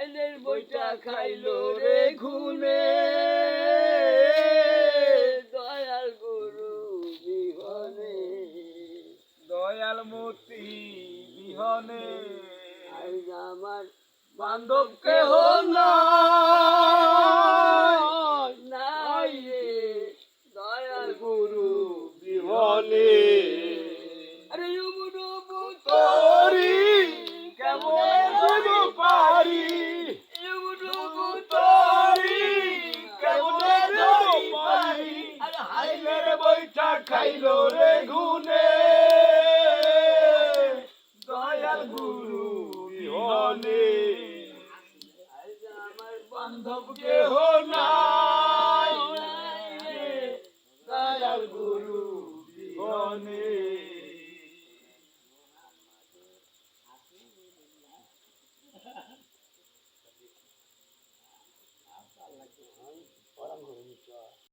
আইনের বইটা খাইলো রে খুনে দয়াল গুরু বিহনে। দয়াল মতি বিহনে। আজ আমার বান্ধব কেহ না নাই। রে দয়াল গুরু বিহনে। বৈঠা খাইলো রে গুনে দয়াল গুরু বিহনে। আমার বান্ধব কেহ নাই দয়াল গুরু বিহনে।